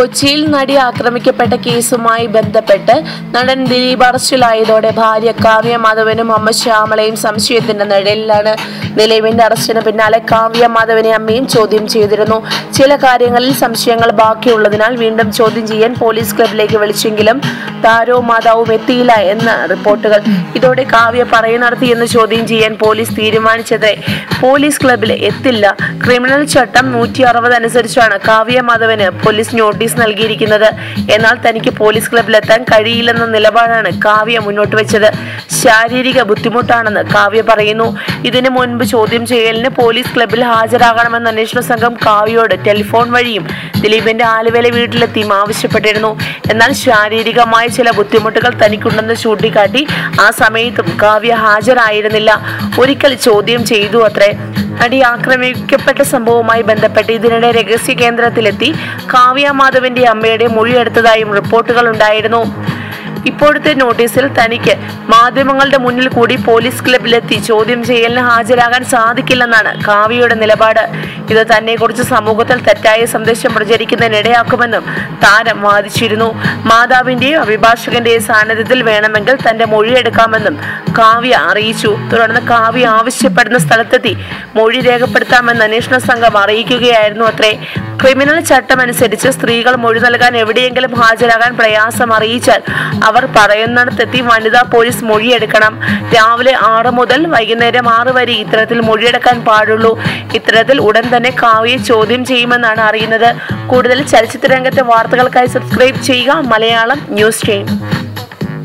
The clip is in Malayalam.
കൊച്ചിയിൽ നടി ആക്രമിക്കപ്പെട്ട കേസുമായി ബന്ധപ്പെട്ട് നടൻ ദിലീപ് അറസ്റ്റിലായതോടെ ഭാര്യ കാവ്യ മാധവനും അമ്മ ശ്യാമളയും സംശയത്തിന്റെ നിഴലിലാണ്. ദിലീപിന്റെ അറസ്റ്റിന് പിന്നാലെ കാവ്യ മാധവനെ അമ്മയും ചോദ്യം ചെയ്തിരുന്നു. ചില കാര്യങ്ങളിൽ സംശയങ്ങൾ ബാക്കിയുള്ളതിനാൽ വീണ്ടും ചോദ്യം ചെയ്യാൻ പോലീസ് ക്ലബിലേക്ക് വിളിച്ചെങ്കിലും താരോ മാതാവും എത്തിയില്ല എന്ന റിപ്പോർട്ടുകൾ. ഇതോടെ കാവ്യ പറയുന്നിടത്ത് എന്ന് ചോദ്യം ചെയ്യാൻ പോലീസ് തീരുമാനിച്ചത്. പോലീസ് ക്ലബിൽ എത്തില്ല. ക്രിമിനൽ ചട്ടം നൂറ്റി അറുപത് അനുസരിച്ചാണ് കാവ്യ മാധവന് പോലീസ് നോട്ടീസ് നൽകിയിരിക്കുന്നത്. എന്നാൽ തനിക്ക് പോലീസ് ക്ലബിലെത്താൻ കഴിയില്ലെന്ന നിലപാടാണ് കാവ്യ മുന്നോട്ട് വെച്ചത്. ശാരീരിക ബുദ്ധിമുട്ടാണെന്ന് കാവ്യ പറയുന്നു. ഇതിനു മുൻപ് ചോദ്യം ചെയ്യലിന് പോലീസ് ക്ലബിൽ ഹാജരാകണമെന്ന അന്വേഷണ സംഘം കാവ്യയോട് ടെലിഫോൺ വഴിയും ദിലീപിന്റെ ആലുവേല വീട്ടിലെത്തിയും ആവശ്യപ്പെട്ടിരുന്നു. എന്നാൽ ശാരീരികമായ ചില ബുദ്ധിമുട്ടുകൾ തനിക്കുണ്ടെന്ന് ചൂണ്ടിക്കാട്ടി ആ സമയത്തും കാവ്യ ഹാജരായിരുന്നില്ല. ഒരിക്കൽ ചോദ്യം ചെയ്തു അത്രേ. നടി ആക്രമിക്കപ്പെട്ട സംഭവവുമായി ബന്ധപ്പെട്ട് ഇതിനിടെ രഹസ്യ കേന്ദ്രത്തിലെത്തി കാവ്യ മാധവന്റെ അമ്മയുടെ മൊഴിയെടുത്തതായും റിപ്പോർട്ടുകൾ ഉണ്ടായിരുന്നു. ഇപ്പോഴത്തെ നോട്ടീസിൽ തനിക്ക് മാധ്യമങ്ങളുടെ മുന്നിൽ കൂടി പോലീസ് ക്ലബിലെത്തി. ചോദ്യം ചെയ്യലിന് ഹാജരാകാൻ സാധിക്കില്ലെന്നാണ് കാവ്യയുടെ നിലപാട്. ഇത് തന്നെക്കുറിച്ച് സമൂഹത്തിൽ തെറ്റായ സന്ദേശം പ്രചരിക്കുന്നതിനിടയാക്കുമെന്നും താരം വാദിച്ചിരുന്നു. മാതാവിന്റെയും അഭിഭാഷകന്റെയും സാന്നിധ്യത്തിൽ വേണമെങ്കിൽ തന്റെ മൊഴിയെടുക്കാമെന്നും കാവ്യ അറിയിച്ചു. തുടർന്ന് കാവ്യ ആവശ്യപ്പെടുന്ന സ്ഥലത്തെത്തി മൊഴി രേഖപ്പെടുത്താമെന്ന് അന്വേഷണ സംഘം അറിയിക്കുകയായിരുന്നു അത്രേ. ക്രിമിനൽ ചട്ടമനുസരിച്ച് സ്ത്രീകൾ മൊഴി നൽകാൻ എവിടെയെങ്കിലും ഹാജരാകാൻ പ്രയാസം അറിയിച്ചാൽ അവർ പറയുന്നിടത്തെത്തി വനിതാ പോലീസ് മൊഴിയെടുക്കണം. രാവിലെ ആറ് മുതൽ വൈകുന്നേരം ആറ് വരെ ഇത്തരത്തിൽ മൊഴിയെടുക്കാൻ പാടുള്ളൂ. ഇത്തരത്തിൽ ഉടൻ തന്നെ കാവ്യെ ചോദ്യം ചെയ്യുമെന്നാണ് അറിയുന്നത്. കൂടുതൽ ചലച്ചിത്ര രംഗത്തെ വാർത്തകൾക്കായി സബ്സ്ക്രൈബ് ചെയ്യുക. Malayalam news time.